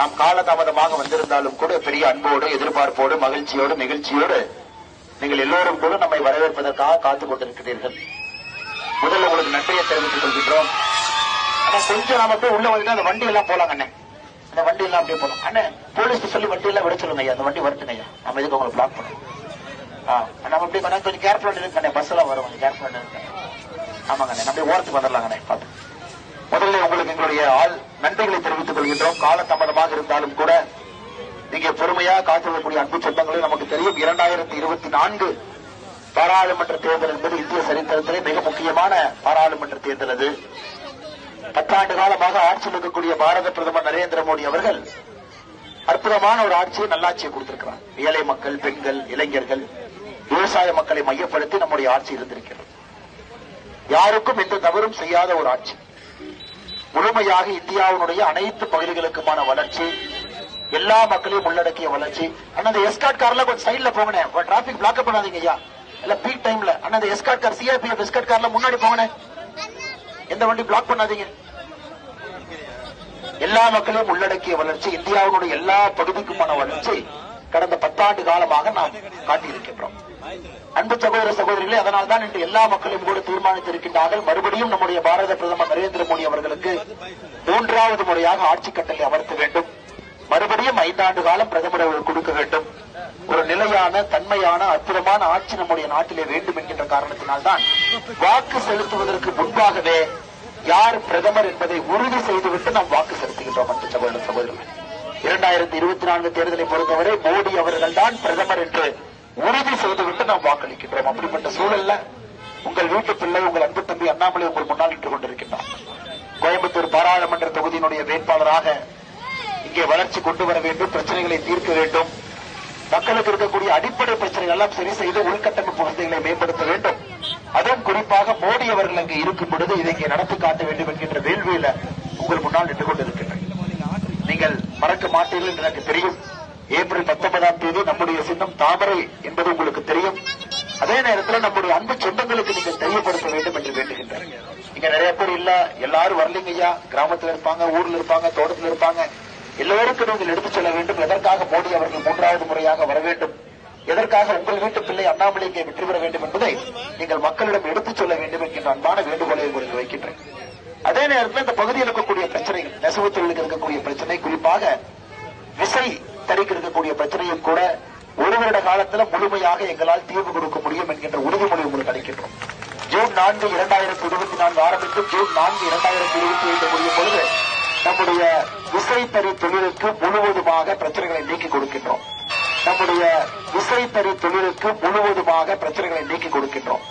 நாம் காலதாமதமாக வந்திருந்தாலும் கூட பெரிய அன்போடு எதிர்பார்ப்போடு மகிழ்ச்சியோடு நிகழ்ச்சியோடு நீங்கள் எல்லோரும் கூட நம்மை வரவேற்பதற்காக காத்துக் கொண்டிருக்கிறீர்கள். முதல்ல உங்களுக்கு நன்றியை தெரிவித்துக் கொள்கின்றோம். ஆனா கொஞ்சம் நாம போய் உள்ள வந்து அந்த வண்டி எல்லாம் போலாம் அண்ணே. அந்த வண்டி எல்லாம் அப்படியே போலாம். அண்ணே போலீஸ் சொல்லி வண்டி எல்லாம் விட சொல்லுங்க ஐயா. அந்த வண்டி வரட்டுங்க ஐயா. நம்ம எதுக்கு உங்களை பிளாக் பண்ணுவோம் ஆ, நம்ம அப்படியே கொஞ்சம் கொஞ்சம் கேர்ஃபுல்லா இருக்கண்ணே பஸ் எல்லாம் வரும். கொஞ்சம் கேர்ஃபுல்லா இருக்கேன் ஆமாங்கண்ணே நம்ம ஓரத்துக்கு வந்துடலாங்கண்ணே பார்த்து. முதல்ல உங்களுக்கு எங்களுடைய ஆள் நன்றிகளை தெரிவித்துக் கொள்கின்றோம். காலதாமதமாக இருந்தாலும் கூட நீங்க பொறுமையா காத்திருக்கக்கூடிய அன்பு சொந்தங்களே நமக்கு தெரியும் இரண்டாயிரத்தி இருபத்தி நான்கு பாராளுமன்ற தேர்தல் என்பது இந்திய சரித்திரத்திலே மிக முக்கியமான பாராளுமன்ற தேர்தல் அது. பத்தாண்டு காலமாக ஆட்சியில் இருக்கக்கூடிய பாரத பிரதமர் நரேந்திர மோடி அவர்கள் அற்புதமான ஒரு ஆட்சியை நல்லாட்சியை கொடுத்திருக்கிறார். ஏழை மக்கள் பெண்கள் இளைஞர்கள் விவசாய மக்களை மையப்படுத்தி நம்முடைய ஆட்சி இருந்திருக்கிறது. யாருக்கும் எந்த தவறும் செய்யாத ஒரு ஆட்சி. முழுமையாக இந்தியாவினுடைய அனைத்து பகுதிகளுக்குமான வளர்ச்சி எல்லா மக்களையும் உள்ளடக்கிய வளர்ச்சி. அண்ணா இந்த எஸ்காட் கார்ல கொஞ்சம் சைடுல போங்கண்ணே. டிராபிக் பிளாக் பண்ணாதீங்க ஐயா. இல்ல பீக் டைம்ல அண்ணா இந்த எஸ்காட் கார் சிஆர்பிஎஃப் எஸ்கார்ட் கார்ல முன்னாடி போங்கண்ணே. எந்த வண்டி பிளாக் பண்ணாதீங்க. எல்லா மக்களையும் உள்ளடக்கிய வளர்ச்சி இந்தியாவினுடைய எல்லா பகுதிக்குமான வளர்ச்சி கடந்த பத்தாண்டு காலமாக நாம் காட்டியிருக்கின்றோம். அன்பு சகோதர சகோதரிகளே அதனால் தான் இன்று எல்லா மக்களையும் கூட தீர்மானித்திருக்கின்றார்கள். மறுபடியும் நம்முடைய பாரத பிரதமர் நரேந்திர மோடி அவர்களுக்கு மூன்றாவது முறையாக ஆட்சி கட்டளை அமர்த்த வேண்டும். மறுபடியும் ஐந்தாண்டு காலம் பிரதமர் அவர்கள் கொடுக்க வேண்டும். ஒரு நிலையான தன்மையான அற்புதமான ஆட்சி நம்முடைய நாட்டிலே வேண்டும் என்கின்ற காரணத்தினால்தான் வாக்கு செலுத்துவதற்கு முன்பாகவே யார் பிரதமர் என்பதை உறுதி செய்துவிட்டு நாம் வாக்கு செலுத்துகின்றோம் அன்பு சகோதர சகோதரர்கள் இரண்டாயிரத்தி இருபத்தி நான்கு தேர்தலை பொறுத்தவரை மோடி அவர்கள் தான் பிரதமர் என்று உறுதி செய்துவிட்டு நாம் வாக்களிக்கின்றோம். அப்படிப்பட்ட சூழல்ல உங்கள் வீட்டு பிள்ளை உங்கள் அன்பு தம்பி அண்ணாமலை உங்கள் முன்னால் நின்று கொண்டிருக்கின்றார். கோயம்புத்தூர் பாராளுமன்ற தொகுதியினுடைய வேட்பாளராக இங்கே வளர்ச்சி கொண்டு வர வேண்டும் பிரச்சனைகளை தீர்க்க வேண்டும். மக்களுக்கு இருக்கக்கூடிய அடிப்படை பிரச்சனைகள் எல்லாம் சரி செய்து உள்கட்டமைப்பு வசதிகளை மேம்படுத்த வேண்டும். அதுவும் குறிப்பாக மோடி அவர்கள் அங்கு இருக்கும் பொழுது இதை இங்கே நடத்தி காட்ட வேண்டும் என்கின்ற வேள்வியில உங்கள் முன்னால் நின்று கொண்டிருக்கின்றனர் நீங்கள் மறக்க மாட்டீர்கள் என்று எனக்கு தெரியும். ஏப்ரல் பத்தொன்பதாம் தேதி நம்முடைய சின்னம் தாமரை என்பது உங்களுக்கு தெரியும். அதே நேரத்தில் நம்முடைய அன்பு சொந்தங்களுக்கு நீங்கள் தெரியப்படுத்த வேண்டும் என்று வேண்டுகின்றேன் இங்க நிறைய பேர் இல்ல எல்லாரும் வரலீங்க ஐயா. கிராமத்துல இருப்பாங்க ஊர்ல இருப்பாங்க தோட்டத்துல இருப்பாங்க. எல்லோருக்கும் நீங்கள் எடுத்துச் சொல்ல வேண்டும். எதற்காக மோடி அவர்கள் மூன்றாவது முறையாக வர வேண்டும்? எதற்காக உங்கள் வீட்டு பிள்ளை அண்ணாமலைக்கு வெற்றி பெற வேண்டும் என்பதை நீங்கள் மக்களிடம் எடுத்துச் சொல்ல வேண்டும் என்கின்ற அன்பான வேண்டுகோளை உங்களுக்கு வைக்கின்றேன். அதே நேரத்தில் இந்த பகுதியில் இருக்கக்கூடிய பிரச்சனைகள் நெசவு தொழிலுக்கு இருக்கக்கூடிய பிரச்சனை குறிப்பாக விசை தறிக்கு இருக்கக்கூடிய பிரச்சனையும் கூட ஒரு வருட காலத்தில் முழுமையாக எங்களால் தீர்வு கொடுக்க முடியும் என்கின்ற உறுதிமொழி உங்களுக்கு அளிக்கின்றோம். ஜூன் நான்கு இரண்டாயிரத்தி இருபத்தி நான்கு ஆரம்பித்து ஜூன் நான்கு இரண்டாயிரத்தி இருபத்தி ஐந்து முடியும் பொழுது நம்முடைய விசைத்தறி தொழிலுக்கு முழுவதுமாக பிரச்சனைகளை நீக்கி கொடுக்கின்றோம். நம்முடைய விசைத்தறி தொழிலுக்கு முழுவதுமாக பிரச்சனைகளை நீக்கி கொடுக்கின்றோம்.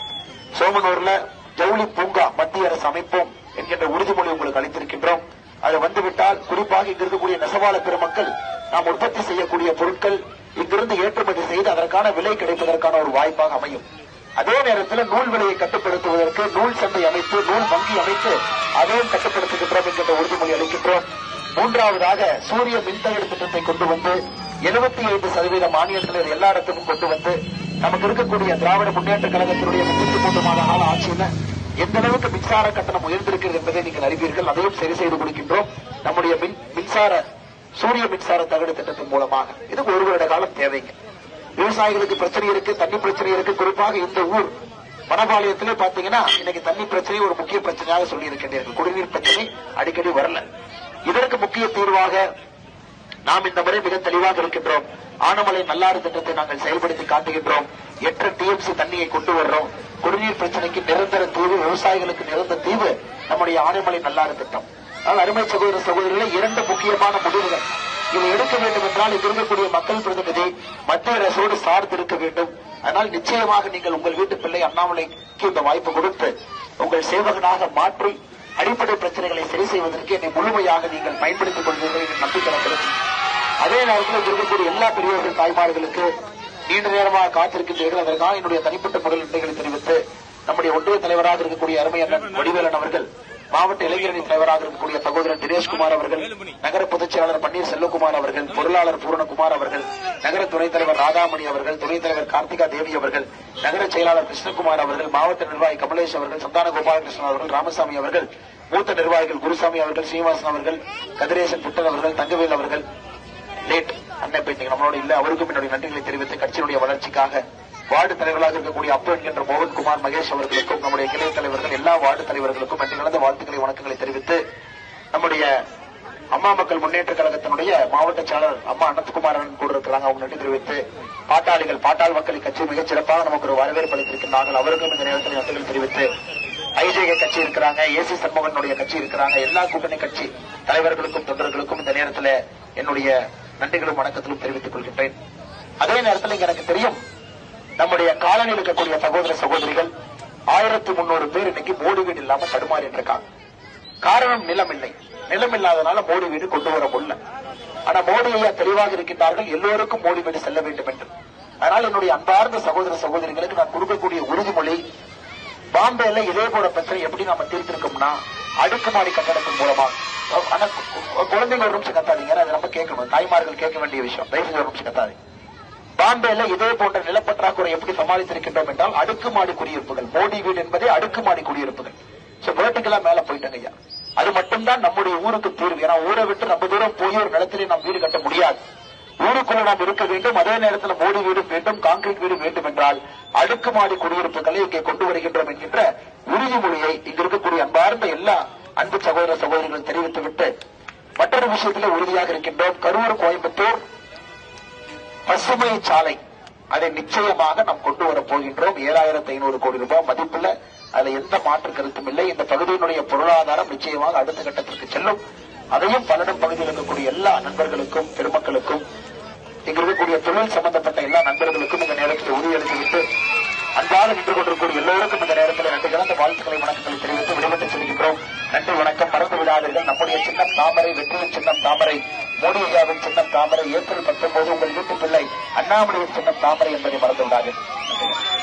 சோமனூர்ல ஜவுளி பூங்கா மத்திய அரசு அமைப்போம் என்கின்ற உறுதிமொழி உங்களுக்கு அளித்திருக்கின்றோம். அது வந்துவிட்டால் குறிப்பாக இங்கு இருக்கக்கூடிய நெசவாள பெருமக்கள் நாம் உற்பத்தி செய்யக்கூடிய பொருட்கள் இங்கிருந்து ஏற்றுமதி செய்து அதற்கான விலை கிடைப்பதற்கான ஒரு வாய்ப்பாக அமையும். அதே நேரத்தில் நூல் விலையை கட்டுப்படுத்துவதற்கு நூல் சந்தை அமைத்து நூல் வங்கி அமைத்து அதையும் கட்டுப்படுத்துகின்றோம் என்கின்ற உறுதிமொழி அளிக்கின்றோம். மூன்றாவதாக சூரிய மின்தகடு திட்டத்தை கொண்டு வந்து எழுபத்தி ஐந்து சதவீத மானியத்தினர் எல்லா இடத்துக்கும் கொண்டு வந்து நமக்கு இருக்கக்கூடிய திராவிட முன்னேற்ற கழகத்தினுடைய முப்பத்தி மூன்று மாத கால ஆட்சியில எந்த அளவுக்கு மின்சார கட்டணம் உயர்ந்திருக்கிறது என்பதை நீங்கள் அறிவீர்கள். அதையும் சரி செய்து கொடுக்கின்றோம் நம்முடைய மின் மின்சார சூரிய மின்சார தகடு திட்டத்தின் மூலமாக. இதுக்கு ஒரு வருட காலம் தேவைங்க. விவசாயிகளுக்கு பிரச்சனை இருக்கு தண்ணி பிரச்சனை இருக்கு. குறிப்பாக இந்த ஊர் வனபாளையத்திலே பாத்தீங்கன்னா இன்னைக்கு தண்ணி பிரச்சனை ஒரு முக்கிய பிரச்சனையாக சொல்லி இருக்கின்றீர்கள் குடிநீர் பிரச்சனை அடிக்கடி வரல. இதற்கு முக்கிய தீர்வாக நாம் இந்த முறை மிக தெளிவாக இருக்கின்றோம். ஆனமலை நல்லாறு திட்டத்தை நாங்கள் செயல்படுத்தி காட்டுகின்றோம். எட்டு டிஎம்சி தண்ணியை கொண்டு வர்றோம். குடிநீர் பிரச்சனைக்கு நிரந்தர தீர்வு விவசாயிகளுக்கு நிரந்தர தீர்வு நம்முடைய ஆனைமலை நல்லாறு திட்டம். அதனால் அருமை சகோதர சகோதரிகளே இரண்டு முக்கியமான முடிவுகள். இதை எடுக்க வேண்டும் என்றால் இங்கு இருக்கக்கூடிய மக்கள் பிரதிநிதி மத்திய அரசோடு சார்ந்து இருக்க வேண்டும். அதனால் நிச்சயமாக நீங்கள் உங்கள் வீட்டு பிள்ளை அண்ணாமலைக்கு இந்த வாய்ப்பு கொடுத்து உங்கள் சேவகனாக மாற்றி அடிப்படை பிரச்சனைகளை சரி செய்வதற்கு என்னை முழுமையாக நீங்கள் பயன்படுத்திக் கொள்வீர்கள் என்ற நம்பிக்கை எனக்கு அதே நேரத்தில் இருக்கக்கூடிய எல்லா பெரியவர்கள் தாய்மார்களுக்கு நீண்ட நேரமாக காத்திருக்கின்றீர்கள். அதற்காக என்னுடைய தனிப்பட்ட முறையில் நன்றிகளை தெரிவித்து நம்முடைய ஒன்றிய தலைவராக இருக்கக்கூடிய அருமை அண்ணன் வடிவேலன் அவர்கள் மாவட்ட இளைஞரணி தலைவராக இருக்கக்கூடிய சகோதரர் தினேஷ்குமார் அவர்கள் நகர பொதுச் செயலாளர் பன்னீர் செல்வகுமார் அவர்கள் பொருளாளர் பூரணகுமார் அவர்கள் நகர துணைத் தலைவர் ராதாமணி அவர்கள் துணைத் தலைவர் கார்த்திகா தேவி அவர்கள் நகர செயலாளர் கிருஷ்ணகுமார் அவர்கள் மாவட்ட நிர்வாகி கமலேஷ் அவர்கள் சந்தான கோபாலகிருஷ்ணன் அவர்கள் ராமசாமி அவர்கள் மூத்த நிர்வாகிகள் குருசாமி அவர்கள் ஸ்ரீனிவாசன் அவர்கள் கதிரேசன் புட்டன் அவர்கள் தங்கவேல் அவர்கள். இப்ப இன்னைக்கு நம்மளோட இல்ல அவருக்கும் என்னுடைய நன்றிகளை தெரிவித்து கட்சியினுடைய வளர்ச்சிக்காக வார்டு தலைவர்களாக இருக்கக்கூடிய அப்போ என்கின்ற மோகன்குமார் மகேஷ் அவர்களுக்கும் நம்முடைய கிளை தலைவர்கள் எல்லா வார்டு தலைவர்களுக்கும் என்று கலந்த வாழ்த்துக்களை வணக்கங்களை தெரிவித்து நம்முடைய அம்மா மக்கள் முன்னேற்ற கழகத்தினுடைய மாவட்ட செயலர் அம்மா அனந்தகுமார் கூட இருக்கிறாங்க. அவங்க நன்றி தெரிவித்து பாட்டாளிகள் பாட்டாள் மக்கள் கட்சி மிகச் சிறப்பாக நமக்கு ஒரு வரவேற்பு அளித்திருக்கிறார்கள் அவருக்கும் இந்த நேரத்தில் நன்றிகள் தெரிவித்து ஐஜேகே கட்சி இருக்கிறாங்க ஏசி சண்முகனுடைய கட்சி இருக்கிறாங்க. எல்லா கூட்டணி கட்சி தலைவர்களுக்கும் தொண்டர்களுக்கும் இந்த நேரத்தில் என்னுடைய நன்றிகளும் வணக்கத்திலும் தெரிவித்துக் கொள்கின்றேன். அதே நேரத்தில் எனக்கு தெரியும் நம்முடைய காலனில் இருக்கக்கூடிய சகோதர சகோதரிகள் ஆயிரத்தி முன்னூறு பேர் இன்னைக்கு மோடி வீடு இல்லாம தடுமாறிட்டு இருக்காங்க. காரணம் நிலம் இல்லை நிலம் இல்லாதனால மோடி வீடு கொண்டு வர முடியல. ஆனா மோடி ஐயா தெளிவாக இருக்கின்றார்கள் எல்லோருக்கும் மோடி வீடு செல்ல வேண்டும் என்று. அதனால் என்னுடைய அன்பார்ந்த சகோதர சகோதரிகளுக்கு நான் கொடுக்கக்கூடிய உறுதிமொழி பாம்பேல இதே போல பிரச்சனை எப்படி நாம தீர்த்திருக்கோம்னா அடுக்குமாடி கட்டடத்தின் மூலமா ஆனா கு- குழந்தைங்க ஒரு நிமிஷம் கத்தாதீங்க அதை நம்ம கேட்கணும். தாய்மார்கள் கேட்க வேண்டிய விஷயம். தயவு செஞ்சு ஒரு நிமிஷம் கத்தாதீங்க. பாம்பேல இதே போன்ற நிலப்பற்றாக்குறை எப்படி சமாளித்திருக்கின்றோம் என்றால் அடுக்குமாடி குடியிருப்புகள் மோடி வீடு என்பதே அடுக்குமாடி குடியிருப்புகள். சோ மேல போயிட்டாங்க ஐயா. அது மட்டும்தான் நம்முடைய ஊருக்கு தீர்வு. ஏன்னா ஊரை விட்டு ரொம்ப தூரம் போய் ஒரு நிலத்திலே நாம் வீடு கட்ட முடியாது. ஊருக்குள்ள நாம் இருக்க வேண்டும். அதே நேரத்தில் மோடி வீடு வேண்டும் கான்கிரீட் வீடு வேண்டும் என்றால் அடுக்குமாடி குடியிருப்புகளை இங்கே கொண்டு வருகின்றோம் என்கின்ற உறுதிமொழியை இங்கு இருக்கக்கூடிய அன்பார்ந்த எல்லா அன்பு சகோதர சகோதரிகள் தெரிவித்துவிட்டு மற்றொரு விஷயத்திலே உறுதியாக இருக்கின்றோம். கரூர் கோயம்புத்தூர் பசுமை சாலை. அதை நிச்சயமாக நாம் கொண்டு வர போகின்றோம். ஏழாயிரத்தி ஐநூறு கோடி ரூபாய் மதிப்புல அதுல எந்த மாற்று கருத்தும் இல்லை. இந்த பகுதியினுடைய பொருளாதாரம் நிச்சயமாக அடுத்த கட்டத்திற்கு செல்லும். அதையும் பலரும் பகுதியில் இருக்கக்கூடிய எல்லா நண்பர்களுக்கும் பெருமக்களுக்கும் இங்க இருக்கக்கூடிய தொழில் சம்பந்தப்பட்ட எல்லா நண்பர்களுக்கும் இந்த நேரத்தில் உறுதியளித்துவிட்டு அன்பாக நின்று கொண்டிருக்கூடிய எல்லோருக்கும் இந்த நேரத்தில் நன்றி கலந்த வாழ்த்துக்களை வணக்கங்களை தெரிவித்து விடுபட்டு செல்கின்றோம் நன்றி வணக்கம். மறந்து விடாதீர்கள். நம்முடைய சின்னம் தாமரை வெற்றியின் சின்னம் தாமரை மோடி ஐயாவின் சின்னம் தாமரை ஏப்ரல் பத்தொன்பது உங்கள் வீட்டு பிள்ளை அண்ணாமலையின் சின்னம் தாமரை என்பதை மறந்து விடாதீர்கள்.